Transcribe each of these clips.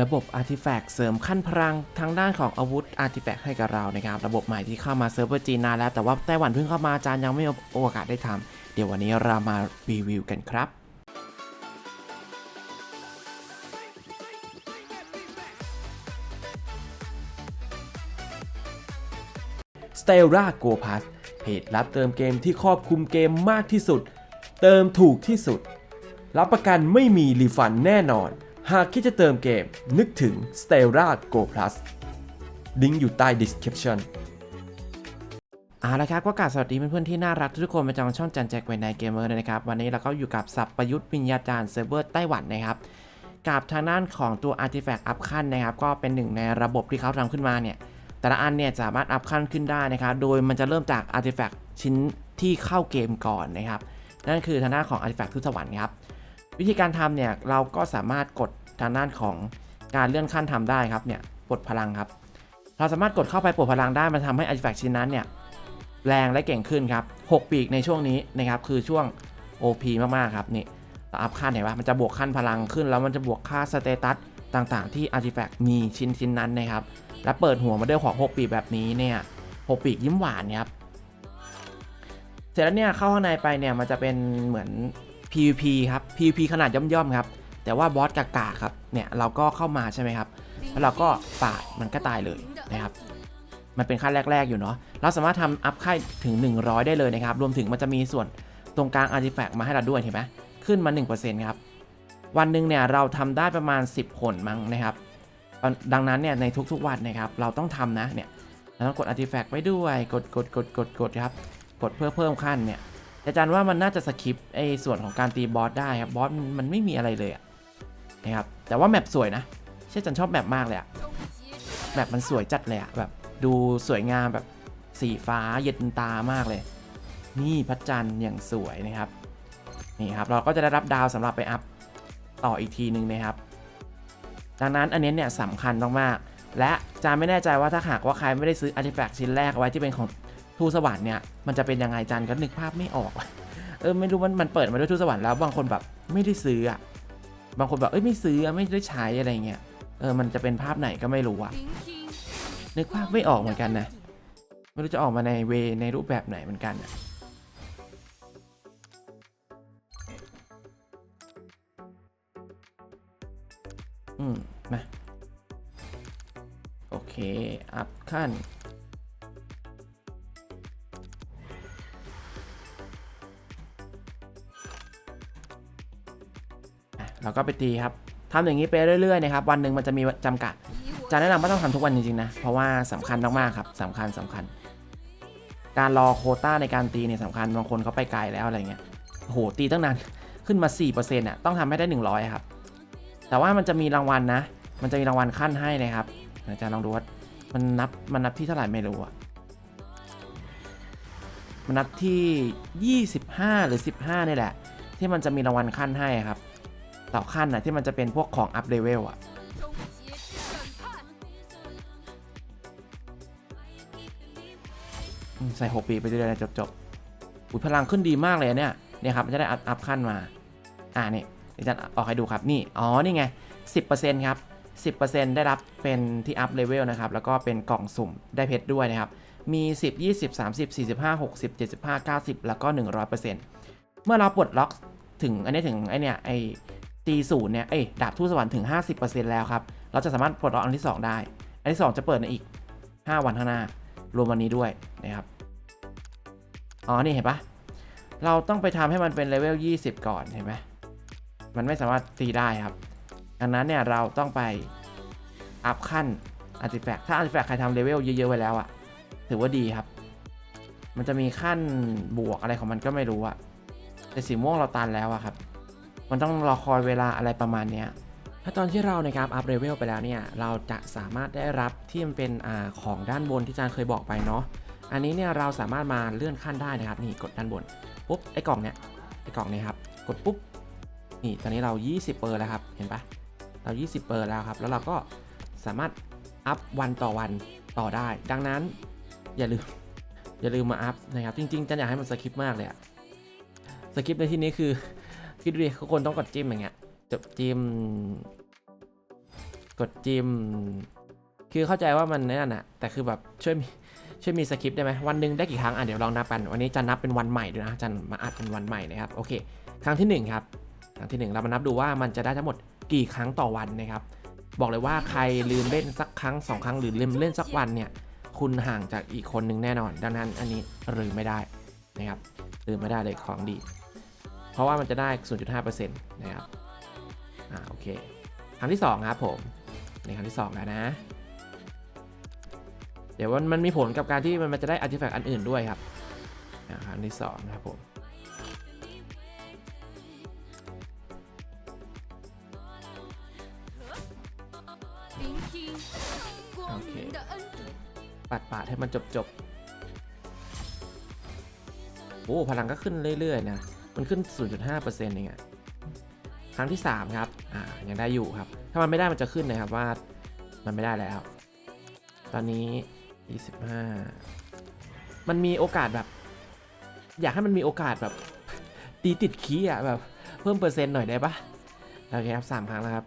ระบบ Artifact เสริมขั้นพลังทางด้านของอาวุธ Artifact ให้กับเรานะครับ ระบบใหม่ที่เข้ามาเซิร์ฟเวอร์จีนนานแล้ว แต่ว่าไต้หวันเพิ่งเข้ามาอาจารย์ยังไม่มีโอกาสได้ทำเดี๋ยววันนี้เรามารีวิวกันครับ s t e l l a Go Pass เพจรับเติมเกมที่ครอบคลุมเกมมากที่สุด เติมถูกที่สุด รับประกันไม่มีรีฟันแน่นอน หากคิดจะเติมเกมนึกถึง s t e l l a Go Plus ลิงก์อยู่ใต้ description เอาละครับก็กราบสวัสดีเพื่อนๆที่น่ารักทุกคนประจำช่องจันแจกไวในเกมเมอร์นะครับ วันนี้เราก็อยู่กับสับประยุทธ์วิญญาจารย์เซิร์ฟเวอร์ไต้หวันนะครับ กับทางด้านของตัว Artifact อัพขั้นนะครับ ก็เป็นหนึ่งในระบบที่เขาทำขึ้นมาเนี่ย แต่ละอันเนี่ยสามารถอัพขั้นขึ้นได้นะครับ โดยมันจะเริ่มจาก Artifact ชิ้นที่เข้าเกมก่อนนะครับ นั่นคือทางด้านของ Artifact ทุสวรรค์ครับ วิธีการทำเนี่ยเราก็สามารถกดทางด้านของการเลื่อนขั้นทำได้ครับเนี่ยปลดพลังครับ เราสามารถกดเข้าไปปลดพลังได้มันทำให้ Artifact ชิ้นนั้นเนี่ยแรงและเก่งขึ้นครับ6ปีกในช่วงนี้นะครับคือช่วง OP มากๆครับนี่เราอัพขั้นเห็นปะมันจะบวกขั้นพลังขึ้น แล้วมันจะบวกค่าสเตตัสต่างๆ ที่ Artifact มีชิ้นชิ้นนั้นนะครับ และเปิดหัวมาด้วยของ 6 ปีกแบบนี้เนี่ย6ปีกยิ้มหวานนะครับเสร็จแล้วเนี่ยเข้าข้างในไปเนี่ยมันจะเป็นเหมือน PVP ครับ PVP ขนาดย่อมๆครับ แต่ว่าบอสกากาครับ เนี่ยเราก็เข้ามาใช่ไหมครับ แล้วเราก็ปาดมันก็ตายเลยนะครับ มันเป็นขั้นแรก ๆ อยู่เนาะ เราสามารถทำอัพค่ายถึง 100 ได้เลยนะครับ รวมถึงมันจะมีส่วนตรงกลาง Artifact มาให้เราด้วยเห็นไหมขึ้นมา 1%ครับ วันหนึ่งเนี่ยเราทำได้ประมาณ 10ผลมั้งนะครับ ดังนั้นเนี่ยในทุกๆวันนะครับ เราต้องทำนะ เนี่ย เราต้องกด artifact ไว้ด้วย กดกดกดกดกดครับ กดเพื่อเพิ่มขั้นเนี่ย อาจารย์ว่ามันน่าจะสคิปไอ้ส่วนของการตีบอสได้ครับบอสมันไม่มีอะไรเลยนะครับแต่ว่าแมปสวยนะใช่จันชอบแมปมากเลยอะแมปมันสวยจัดเลยอะแบบดูสวยงามแบบสีฟ้าเย็นตามากเลย นี่พระจันทร์อย่างสวยนะครับนี่ครับเราก็จะได้รับดาวสำหรับไปอัพต่ออีกทีหนึ่งนะครับ ดังนั้นอันนี้เนี่ยสำคัญมากๆและจาไม่แน่ใจว่าถ้าหากว่าใครไม่ได้ซื้ออาร์ติแฟกต์ชิ้นแรกเอาไว้ที่เป็นของ ทูสวรรค์เนี่ยมันจะเป็นยังไงจันก็นึกภาพไม่ออก เออไม่รู้มันมันเปิดมาด้วยทูสวรรค์แล้วบางคนแบบไม่ได้ซื้ออะบางคนแบบเอ้ยไม่ซื้อไม่ได้ใช้อะไรเงี้ยเออมันจะเป็นภาพไหนก็ไม่รู้อะนึกภาพไม่ออกเหมือนกันนะไม่รู้จะออกมาในเวในรูปแบบไหนเหมือนกันอะอืมมาโอเค อัพขั้น อะเราก็ไปตีครับทำอย่างนี้ไปเรื่อยๆนะครับวันหนึ่งมันจะมีจำกัด จะแนะนำว่าต้องทำทุกวันจริงๆนะเพราะว่าสำคัญมากๆครับสำคัญสำคัญ การรอโคต้าในการตีเนี่ยสำคัญบางคนเขาไปไกลแล้วอะไรเงี้ยโหตีตั้งนานขึ้นมา4%อะต้องทำให้ได้ 100 ครับ แต่ว่ามันจะมีรางวัลนะ มันจะมีรางวัลขั้นให้นะครับอาจารย์ลองดูว่ามันนับมันนับที่เท่าไหร่ไม่รู้อะมันนับที่ 25 หรือ 15นี่แหละ ที่มันจะมีรางวัลขั้นให้ครับ ต่อขั้นนะที่มันจะเป็นพวกของอัพเลเวลอะใส่หกปีไปเรื่อยๆจบจบๆอุยพลังขึ้นดีมากเลยเนี่ยเนี่ยครับมันจะได้อัพอัพขั้นมา อ่านี่เดี๋ยวจะออกให้ดูครับนี่ อ๋อ นี่ไง 10%ครับ 10%ได้รับเป็นที่อัพเลเวลนะครับ แล้วก็เป็นกล่องสุ่มได้เพชรด้วยนะครับ มี 10 20 30 45 60 75 90 แล้วก็ 100%เมื่อเราปลดล็อกถึงอันนี้ถึงไอเนี่ยไอ ตีศูนย์เนี่ย เอ้ย ดาบทูตสวรรค์ถึง 50%แล้วครับ เราจะสามารถปลดล็อกอันที่ 2 ได้ อันที่ 2 จะเปิดในอีก 5 วันข้างหน้า รวมวันนี้ด้วยนะครับ อ๋อ นี่เห็นปะเราต้องไปทำให้มันเป็นเลเวล 20 ก่อนเห็นไหมมันไม่สามารถตีได้ครับ ดังนั้นเนี่ยเราต้องไปอัพขั้นอาร์ติแฟกต์ถ้าอาร์ติแฟกต์ใครทำเลเวลเยอะๆไว้แล้วอะถือว่าดีครับ มันจะมีขั้นบวกอะไรของมันก็ไม่รู้อะแต่สีม่วงเราตันแล้วอะครับ มันต้องรอคอยเวลาอะไรประมาณเนี้ยถ้าตอนที่เรานะครับอัพเลเวลไปแล้วเนี่ยเราจะสามารถได้รับที่มันเป็นอาของด้านบนที่อาจารย์เคยบอกไปเนาะอันนี้เนี่ยเราสามารถมาเลื่อนขั้นได้นะครับนี่กดด้านบนปุ๊บไอ้กล่องเนี่ยไอ้กล่องเนี่ยครับกดปุ๊บนี่ตอนนี้เรา 20เปอร์แล้วครับเห็นปะเรา 20เปอร์แล้วครับแล้วเราก็สามารถอัพวันต่อวันต่อได้ ดังนั้นอย่าลืมอย่าลืมมาอัพนะครับจริงๆจะอยากให้มันสคริปต์มากเลยอะสคริปต์ในที่นี้คือ คิดดูดิทุกคนต้องกดจิ้มอย่างเงี้ยจบจิ้ม กดจิ้ม คือเข้าใจว่ามันนั่นน่ะ แต่คือแบบช่วยมีช่วยมีสคริปต์ได้ไหมวันหนึ่งได้กี่ครั้งอะเดี๋ยวลองนับกัน วันนี้จะนับเป็นวันใหม่ด้วยนะจะมาอัดเป็นวันใหม่นะครับ โอเค ครั้งที่หนึ่งครับ ครั้งที่หนึ่งเรามานับดูว่ามันจะได้ทั้งหมดกี่ครั้งต่อวันนะครับ บอกเลยว่าใครลืมเล่นสักครั้งสองครั้งหรือลืมเล่นสักวันเนี่ย คุณห่างจากอีกคนหนึ่งแน่นอน ดังนั้นอันนี้ลืมไม่ได้นะครับลืมไม่ได้เลยของดี เพราะว่ามันจะได้ 0.5%นะครับ อ่า โอเคครั้งที่ 2 ครับผม ในครั้งที่ 2 แล้วนะ เดี๋ยวมันมันมีผลกับการที่มันจะได้อัร์ติแฟกต์อันอื่นด้วยครับครั้งที่2นะครับผมโอเคปัดปาดให้มันจบจบโอ้พลังก็ขึ้นเรื่อย ๆ นะ มันขึ้น 0.5%เองอะครั้งที่ 3 ครับ อ่า ยังได้อยู่ครับ ถ้ามันไม่ได้มันจะขึ้นนะครับว่า มันไม่ได้แล้ว ตอนนี้ 25 มันมีโอกาสแบบ อยากให้มันมีโอกาสแบบ ตีติดคีอะแบบ เพิ่มเปอร์เซ็นต์หน่อยได้ปะโอเคครับ 3 ครั้งแล้วครับ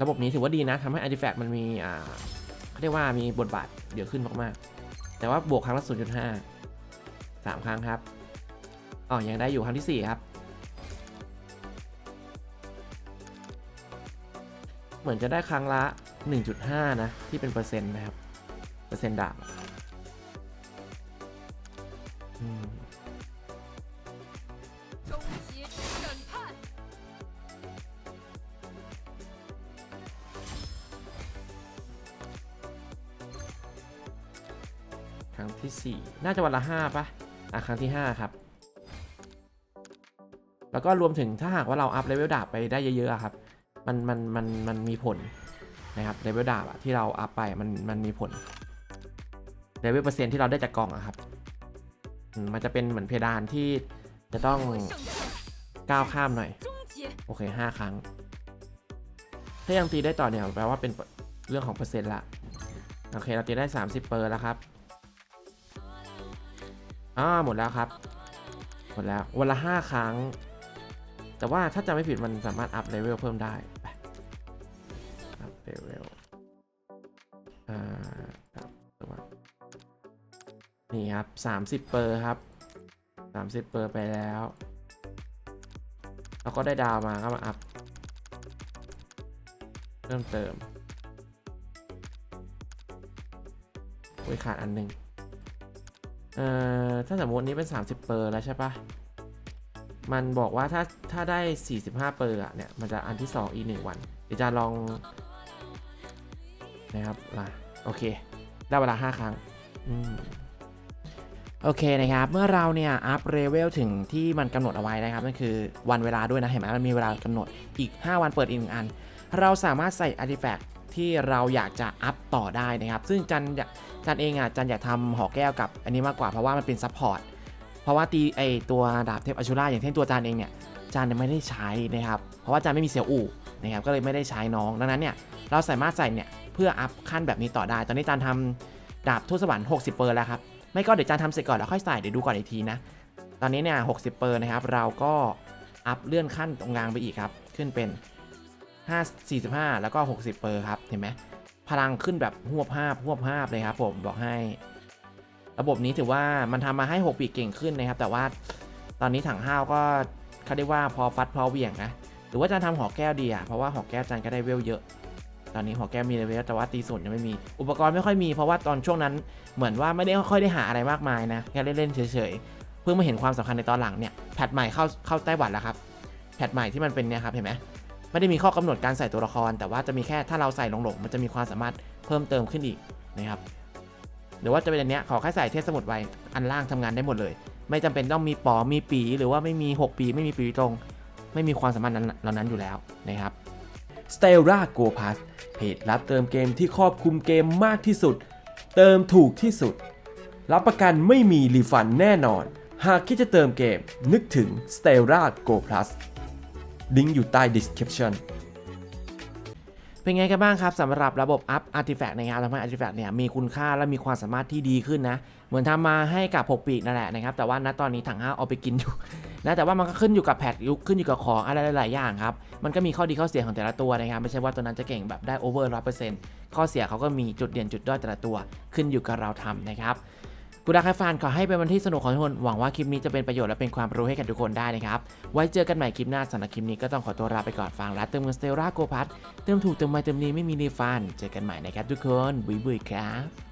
ระบบนี้ถือว่าดีนะทำให้อาร์ติแฟกต์มันมี อ่าเขาเรียกว่ามีบทบาทเดี๋ยวขึ้นมากๆ แต่ว่าบวกครั้งละ0.5 3 ครั้งครับอ๋อยังได้อยู่ครั้งที่ 4 ครับ เหมือนจะได้ครั้งละ 1.5 นะ ที่เป็นเปอร์เซ็นต์นะครับ เปอร์เซ็นต์ดาบครั้งที่ 4 น่าจะวันละ 5ปะ่ะ อะครั้งที่ 5 ครับ แล้วก็รวมถึงถ้าหากว่าเราอัพเลเวลดาบไปได้เยอะๆครับ มันมันมันมันมีผลนะครับเลเวลดาบอะที่เราอัพไปมันมันมีผลเลเวลเปอร์เซ็นที่เราได้จากกล่องอะครับ มันจะเป็นเหมือนเพดานที่จะต้องก้าวข้ามหน่อย โอเค 5 ครั้ง ถ้ายังตีได้ต่อเนี่ยแปลว่าเป็นเรื่องของเปอร์เซ็นต์ละโอเค เราตีได้ 30เปอร์แล้วครับ อ่าหมดแล้วครับ หมดแล้ววันละ 5 ครั้ง แต่ว่าถ้าจำไม่ผิดมันสามารถอัพเลเวลเพิ่มได้ไปอัพเลเวลอ่าครับตัวนี่ครับ 30 เปอร์ครับ 30 เปอร์ไปแล้วเราก็ได้ดาวมาก็มาอัพเพิ่มเติมโอ้ยขาดอันหนึ่ง เอ่อถ้าสมมตินี้เป็น 30 เปอร์แล้วใช่ปะมันบอกว่าถ้าถ้าได้ 45 เปอร์อะเนี่ย มันจะอันที่ 2 อีก 1 วัน เดี๋ยวจะลอง นะครับมาโอเค ได้เวลา 5 ครั้ง อืมโอเคนะครับ เมื่อเราเนี่ยอัพเลเวลถึงที่มันกำหนดเอาไว้นะครับนั่นคือวันเวลาด้วยนะ เห็นไหมมันมีเวลากำหนดอีก 5 วันเปิดอีกหนึ่งอัน เราสามารถใส่อาร์ติแฟกต์ ที่เราอยากจะอัพต่อได้นะครับ ซึ่งจันจันเองอะจันอยากทำหอแก้วกับอันนี้มากกว่าเพราะว่ามันเป็นซัพพอร์ตเพราะว่าตีไอตัวดาบเทพอชูราอย่างเช่นตัวจานเองเนี่ยจานไม่ได้ใช้นะครับเพราะว่าจานไม่มีเซลล์อูนะครับก็เลยไม่ได้ใช้น้องดังนั้นเนี่ยเราสามารถใส่เนี่ยเพื่ออัพขั้นแบบนี้ต่อได้ ตอนนี้จานทำดาบทูตสวรรค์60เปอร์แล้วครับไม่ก็เดี๋ยวจานทำเสร็จก่อนแล้วค่อยใส่เดี๋ยวดูก่อนอีกทีนะตอนนี้เนี่ย60เปอร์นะครับเราก็อัพเลื่อนขั้นตรงกลางไปอีกครับขึ้นเป็น 5 45 แล้วก็ 60 เปอร์ครับ เห็นไหมพลังขึ้นแบบหวบภาพหวบภาพเลยครับผมบอกให้ ระบบนี้ถือว่ามันทำมาให้ 6 ปีเก่งขึ้นนะครับ แต่ว่าตอนนี้ถังห้าวก็เขาเรียกว่าพอฟัดพอเวี่ยงนะหรือว่าจานทำหอแก้วดีอะเพราะว่าหอแก้วจานก็ได้เวลเยอะตอนนี้หอแก้วมีเลเวลแต่ว่าตีศูนยังไม่มี อุปกรณ์ไม่ค่อยมีเพราะว่าตอนช่วงนั้นเหมือนว่าไม่ได้ค่อยได้หาอะไรมากมายนะแค่เล่นๆเฉยๆเพิ่งมาเห็นความสำคัญในตอนหลังเนี่ยแพทใหม่เข้าเข้าไต้หวันแล้วครับแพทใหม่ที่มันเป็นเนี่ยครับเห็นไหม ไม่ได้มีข้อกำหนดการใส่ตัวละคร แต่ว่าจะมีแค่ถ้าเราใส่หลงๆมันจะมีความสามารถเพิ่มเติมขึ้นอีกนะครับหรือว่าจะเป็นอันเนี้ยขอแค่ใส่เทพสมุดไว้อันล่างทำงานได้หมดเลย ไม่จำเป็นต้องมีปอมีปี หรือว่าไม่มี 6 ปี ไม่มีปีตรง ไม่มีความสามารถนั้นเหล่านั้นอยู่แล้วนะครับ s t e l l a Go Pass เพจรับเติมเกมที่ครอบคลุมเกมมากที่สุด เติมถูกที่สุด รับประกันไม่มีรีฟันแน่นอน หากคิดจะเติมเกมนึกถึง s t e l l a Go Plus ลิงก์อยู่ใต้ description เป็นไงกันบ้างครับสำหรับระบบอัพอาร์ติแฟกต์นะครับทำให้อาร์ติแฟกต์เนี่ยมีคุณค่าและมีความสามารถที่ดีขึ้นนะ เหมือนทำมาให้กับ 6 ปีกนั่นแหละนะครับ แต่ว่าณตอนนี้ถังห้าเอาไปกินอยู่นะแต่ว่ามันก็ขึ้นอยู่กับแพทยุคขึ้นอยู่กับของอะไรหลาย ๆ อย่างครับ มันก็มีข้อดีข้อเสียของแต่ละตัวนะครับ ไม่ใช่ว่าตัวนั้นจะเก่งแบบได้โอเวอร์ร้อยเปอร์เซ็นต์ข้อเสียเขาก็มีจุดเด่นจุดด้อยแต่ละตัว ขึ้นอยู่กับเราทำนะครับ กูดักฟานขอให้เป็นวันที่สนุกของทุกคน หวังว่าคลิปนี้จะเป็นประโยชน์และเป็นความรู้ให้กับทุกคนได้นะครับ ไว้เจอกันใหม่คลิปหน้าสำหรับคลิปนี้ก็ต้องขอตัวลาไปก่อนฟังรัตเติมเงินสเตลราโกพัทเติมถูกเติมไวเติมดีไม่มีรีฟัน เจอกันใหม่นะครับทุกคนบุยบุยครับ